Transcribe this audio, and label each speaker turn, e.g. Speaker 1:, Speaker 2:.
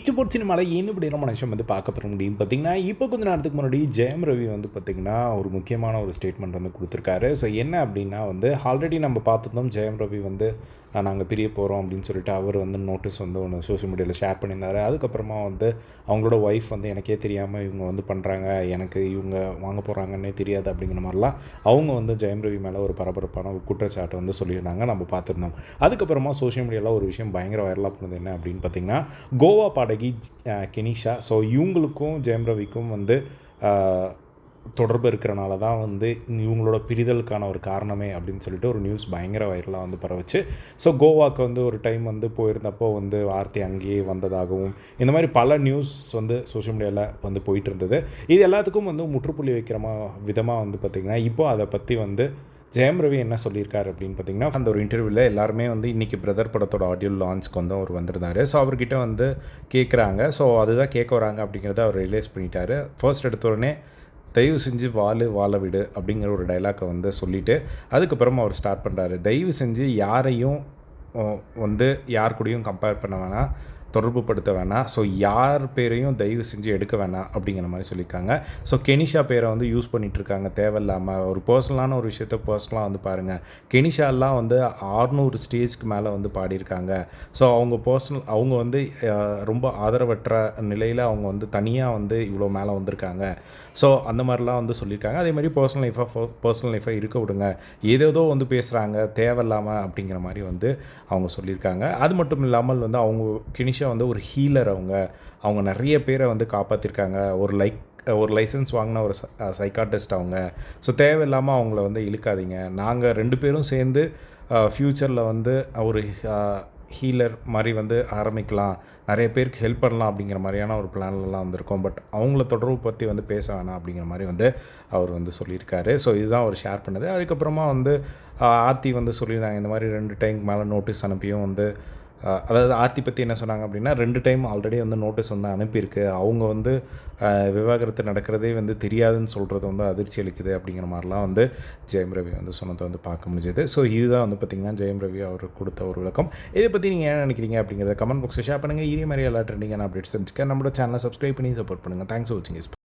Speaker 1: பிச்சு போட் சினிமாவில் ஏன் இப்படி நம்ம நிமிஷம் வந்து பார்க்க போகிற முடியும்? பார்த்தீங்கன்னா இப்போ கொஞ்ச நேரத்துக்கு முன்னாடி ஜெயம் ரவி வந்து பார்த்திங்கன்னா ஒரு முக்கியமான ஒரு ஸ்டேட்மெண்ட் வந்து கொடுத்துருக்காரு. ஸோ என்ன அப்படின்னா வந்து ஆல்ரெடி நம்ம பார்த்துருந்தோம் ஜெயம் ரவி வந்து நாங்கள் பிரிய போகிறோம் அப்படின்னு சொல்லிட்டு அவர் வந்து நோட்டீஸ் வந்து ஒன்று சோஷியல் மீடியாவில் ஷேர் பண்ணியிருந்தாரு. அதுக்கப்புறமா வந்து அவங்களோட ஒய்ஃப் வந்து எனக்கே தெரியாமல் இவங்க வந்து பண்ணுறாங்க எனக்கு இவங்க வாங்க போகிறாங்கன்னே தெரியாது அப்படிங்கிற மாதிரிலாம் அவங்க வந்து ஜெயம் ரவி மேலே ஒரு பரபரப்பான ஒரு குற்றச்சாட்டை வந்து சொல்லியிருந்தாங்க நம்ம பார்த்துருந்தோம். அதுக்கப்புறமா சோஷியல் மீடியாவில் ஒரு விஷயம் பயங்கர வைரலாக போனது என்ன அப்படின்னு பார்த்தீங்கன்னா கோவா பாடகி கெனிஷா. ஸோ இவங்களுக்கும் ஜெயம் ரவிக்கும் வந்து தொடர்பு இருக்கிறனால தான் வந்து இவங்களோட பிரிதலுக்கான ஒரு காரணமே அப்படின்னு சொல்லிட்டு ஒரு நியூஸ் பயங்கர வைரலாக வந்து பரவச்சு. ஸோ கோவாக்கு வந்து ஒரு டைம் வந்து போயிருந்தப்போ வந்து வார்த்தை அங்கேயே வந்ததாகவும் இந்த மாதிரி பல நியூஸ் வந்து சோஷியல் மீடியாவில் வந்து போயிட்டு இருந்தது. இது எல்லாத்துக்கும் வந்து முற்றுப்புள்ளி வைக்கிறமா விதமாக வந்து பார்த்திங்கன்னா இப்போ அதை பற்றி வந்து ஜெயம் ரவி என்ன சொல்லியிருக்காரு அப்படின்னு பார்த்தீங்கன்னா அந்த ஒரு இன்டர்வியூவில் எல்லாருமே வந்து இன்றைக்கி பிரதர் படத்தோட ஆடியோ லான்ச்க்கு வந்து அவர் வந்திருந்தாரு. ஸோ அவர்கிட்ட வந்து கேட்குறாங்க ஸோ அதுதான் கேட்க வராங்க அப்படிங்கிறத அவர் ரியலைஸ் பண்ணிட்டாரு. ஃபர்ஸ்ட் எடுத்த உடனே தயவு செஞ்சு வாழு வாழ விடு அப்படிங்கிற ஒரு டைலாக்கை வந்து சொல்லிவிட்டு அதுக்கப்புறமா அவர் ஸ்டார்ட் பண்ணுறாரு தயவு செஞ்சு யாரையும் வந்து யார் கூடயும் கம்பேர் பண்ண வேணாம். தொடர்பு படுத்த வேணாம். ஸோ யார் பேரையும் தயவு செஞ்சு எடுக்க வேணாம் அப்படிங்கிற மாதிரி சொல்லியிருக்காங்க. ஸோ கெனிஷா பேரை வந்து யூஸ் பண்ணிகிட்டு இருக்காங்க தேவையில்லாமல் ஒரு பர்சனலான ஒரு விஷயத்த பர்சனலாக வந்து பாருங்கள் கெனிஷாலாம் வந்து ஆறுநூறு ஸ்டேஜ்க்கு மேலே வந்து பாடியிருக்காங்க. ஸோ அவங்க பர்சனல் அவங்க வந்து ரொம்ப ஆதரவற்ற நிலையில் அவங்க வந்து தனியாக வந்து இவ்வளோ மேலே வந்திருக்காங்க. ஸோ அந்த மாதிரிலாம் வந்து சொல்லியிருக்காங்க. அதே மாதிரி பர்சனல் லைஃபாக பர்சனல் லைஃபாக இருக்க விடுங்க. ஏதேதோ வந்து பேசுகிறாங்க தேவையில்லாமல் அப்படிங்கிற மாதிரி வந்து அவங்க சொல்லியிருக்காங்க. அது மட்டும் இல்லாமல் வந்து அவங்க கெனிஷா வந்து ஒரு ஹீலர் அவங்க. அவங்க நிறைய பேரை வந்து காப்பாற்றிருக்காங்க ஒரு லைக் ஒரு லைசன்ஸ் வாங்கின ஒரு சைக்காட்டிஸ்ட் அவங்க. ஸோ தேவையில்லாமல் அவங்கள வந்து இழுக்காதீங்க. நாங்கள் ரெண்டு பேரும் சேர்ந்து ஃப்யூச்சரில் வந்து ஒரு ஹீலர் மாதிரி வந்து ஆரம்பிக்கலாம். நிறைய பேருக்கு ஹெல்ப் பண்ணலாம் அப்படிங்கிற மாதிரியான ஒரு பிளான்லலாம் வந்திருக்கோம். பட் அவங்கள தொடர்பு பற்றி வந்து பேச வேணாம் அப்படிங்கிற மாதிரி வந்து அவர் வந்து சொல்லியிருக்காரு. ஸோ இதுதான் அவர் ஷேர் பண்ணது. அதுக்கப்புறமா வந்து ஆர்த்தி வந்து சொல்லியிருந்தாங்க. இந்த மாதிரி ரெண்டு டைம் மேலே நோட்டீஸ் அனுப்பியும் வந்து அதாவது ஆர்த்தி பற்றி என்ன சொன்னாங்க அப்படின்னா ரெண்டு டைம் ஆல்ரெடி வந்து நோட்டீஸ் வந்து அனுப்பியிருக்கு. அவங்க வந்து விவாகரத்து நடக்கிறதே வந்து தெரியாதுன்னு சொல்கிறது வந்து அதிர்ச்சி அளிக்குது அப்படிங்கிற மாதிரிலாம் வந்து ஜெயம் ரவி வந்து சொன்னதை வந்து பார்க்க முடிஞ்சது. ஸோ இதுதான் வந்து பார்த்திங்கன்னா ஜெயம் ரவி அவர் கொடுத்த ஒரு விளக்கம். இதை பற்றி நீங்கள் என்ன நினைக்கிறீங்க அப்படிங்கிறத கமெண்ட் பாக்ஸில் ஷேர் பண்ணுங்கள் இதே மாதிரி எல்லா ட்ரெண்டிங்கான அப்டேட்ஸ் தெரிஞ்சுக்க. நம்மளோட சேனலை சப்ஸ்கிரைப் பண்ணி சப்போர்ட் பண்ணுங்கள் தேங்க்ஸ் ஃபார் வாட்சிங்